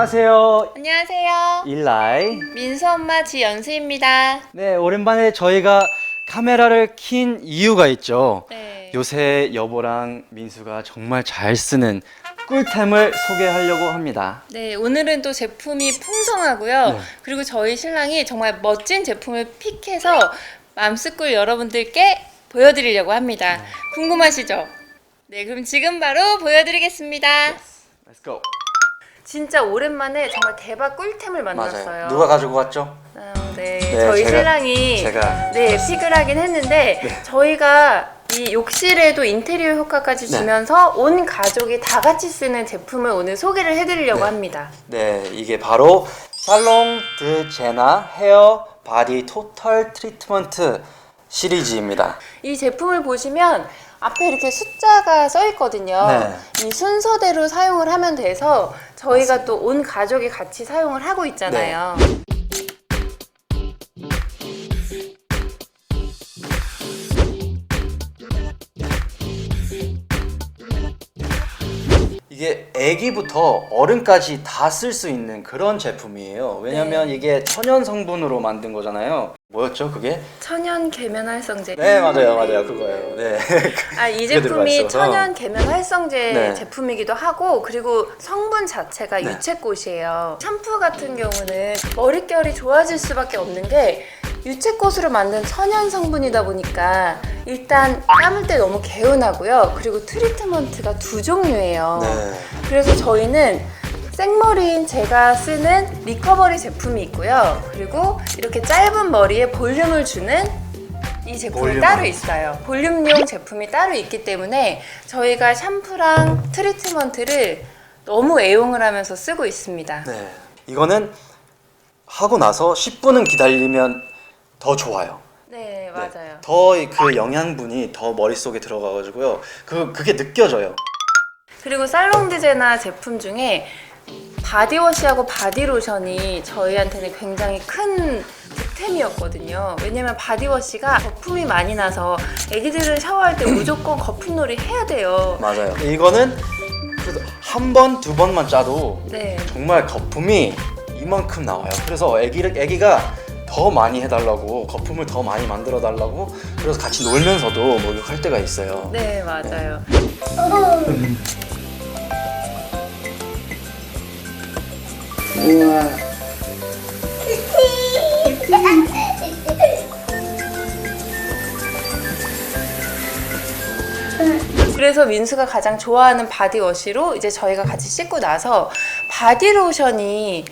안녕하세요. 안녕하세요. 일라이. 민수 엄마 지연수입니다. 네, 오랜만에 저희가 카메라를 킨 이유가 있죠. 네. 요새 여보랑 민수가 정말 잘 쓰는 꿀템을 소개하려고 합니다. 네, 오늘은 또 제품이 풍성하고요. 네. 그리고 저희 신랑이 정말 멋진 제품을 픽해서 맘스꿀 여러분들께 보여드리려고 합니다. 네. 궁금하시죠? 네, 그럼 지금 바로 보여드리겠습니다. Let's go. 진짜 오랜만에 정말 대박 꿀템을 만났어요. 누가 가지고 왔죠? 아, 네, 네, 저희 제가- 신랑이 제가 네 픽을 하긴 했는데 저희가 이 욕실에도 인테리어 효과까지 네. 주면서 온 가족이 다 같이 쓰는 제품을 오늘 소개를 해드리려고 네. 합니다. 네, 이게 바로 살롱 드 제나 헤어 바디 토탈 트리트먼트 시리즈입니다. 이 제품을 보시면 앞에 이렇게 숫자가 써 있거든요. 네. 이 순서대로 사용을 하면 돼서 저희가 또 온 가족이 같이 사용을 하고 있잖아요. 이게 애기부터 어른까지 다 쓸 수 있는 그런 제품이에요. 왜냐면 네. 이게 천연 성분으로 만든 거잖아요. 뭐였죠, 그게? 천연 계면 활성제. 네, 맞아요, 맞아요, 그거예요. 네. 아, 이 그게 들어가 제품이 있어서. 천연 계면 활성제 네. 제품이기도 하고 그리고 성분 자체가 네. 유채꽃이에요. 샴푸 같은 경우는 머릿결이 좋아질 수밖에 없는 게 유채꽃으로 만든 천연 성분이다 보니까 일단 감을 때 너무 개운하고요. 그리고 트리트먼트가 두 종류예요. 네. 그래서 저희는 생머리인 제가 쓰는 리커버리 제품이 있고요. 그리고 이렇게 짧은 머리에 볼륨을 주는 이 제품이 볼륨. 따로 있어요. 볼륨용 제품이 따로 있기 때문에 저희가 샴푸랑 트리트먼트를 너무 애용을 하면서 쓰고 있습니다. 네. 이거는 하고 나서 10분은 기다리면 더 좋아요. 네, 맞아요. 더 그 영양분이 더 머릿속에 들어가가지고요. 그, 그게 느껴져요. 그리고 살롱드제나 제품 중에 바디워시하고 바디로션이 저희한테는 굉장히 큰 득템이었거든요. 왜냐면 바디워시가 거품이 많이 나서 애기들을 샤워할 때 무조건 거품놀이 해야 돼요. 맞아요. 이거는 그래도 한 번, 두 번만 짜도 네. 정말 거품이 이만큼 나와요. 그래서 애기를, 애기가 더 많이 해달라고, 거품을 더 많이 만들어 달라고, 그래서 같이 놀면서도 목욕할 때가 있어요. 네, 맞아요. 그래서 민수가 가장 좋아하는 바디워시로 이제 저희가 같이 씻고 나서 바디로션이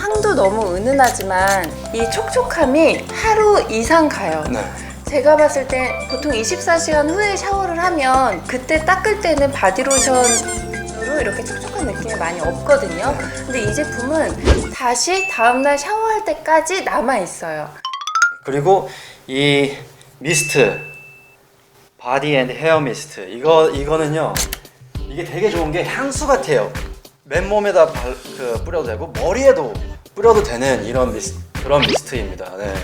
향도 너무 은은하지만 이 촉촉함이 하루 이상 가요. 네. 제가 봤을 때 보통 24시간 후에 샤워를 하면 그때 닦을 때는 바디로션으로 이렇게 촉촉한 느낌이 많이 없거든요. 근데 이 제품은 다시 다음날 샤워할 때까지 남아 있어요. 그리고 이 미스트 바디 앤 헤어 미스트 이거 이거는요 이게 되게 좋은 게 향수 같아요 맨몸에다 발, 그 뿌려도 되고 머리에도 뿌려도 되는 이런 미스 그런 미스트입니다 네.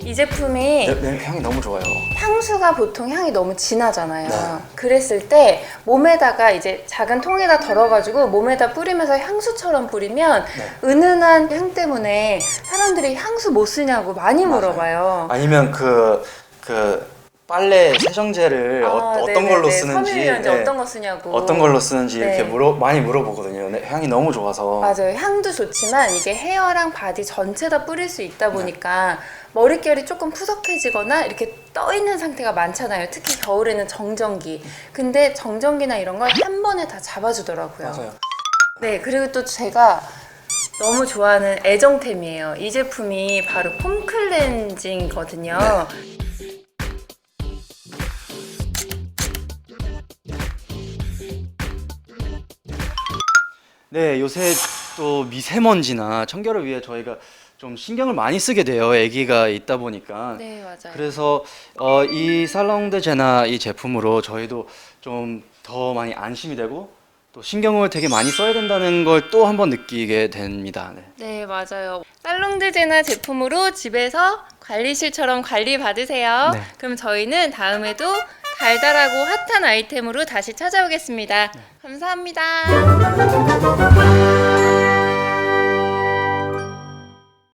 이 제품이 네, 네, 향이 너무 좋아요 향수가 보통 향이 너무 진하잖아요. 네. 그랬을 때 몸에다가 이제 작은 통에다 덜어가지고 몸에다 뿌리면서 향수처럼 뿌리면 네. 은은한 향 때문에 사람들이 향수 못 쓰냐고 많이 맞아요. 물어봐요. 아니면 그 그 빨래 세정제를 어, 아, 어 떤 네네네. 걸로 쓰는지 섬유유연제 네, 어떤 거 쓰냐고. 어떤 걸로 쓰는지 네. 이렇게 물어 많이 물어보거든요 네, 향이 너무 좋아서 맞아요. 향도 좋지만 이게 헤어랑 바디 전체 다 뿌릴 수 있다 보니까 머릿결이 조금 푸석해지거나 이렇게 떠 있는 상태가 많잖아요. 특히 겨울에는 정전기. 근데 정전기나 이런 걸 한 번에 다 잡아주더라고요. 맞아요 네, 그리고 또 제가 너무 좋아하는 애정템이에요. 이 제품이 바로 폼 클렌징이거든요. 네, 요새 또 미세먼지나 청결을 위해 저희가 좀 신경을 많이 쓰게 돼요. 아기가 있다 보니까. 네, 맞아요. 그래서 어, 이 살롱드 제나 이 제품으로 저희도 좀 더 많이 안심이 되고 또 신경을 되게 많이 써야 된다는 걸 또 한번 느끼게 됩니다. 네. 네, 맞아요. 살롱드 제나 제품으로 집에서 관리실처럼 관리 받으세요. 네. 그럼 저희는 다음에도 달달하고 핫한 아이템으로 다시 찾아오겠습니다. 감사합니다.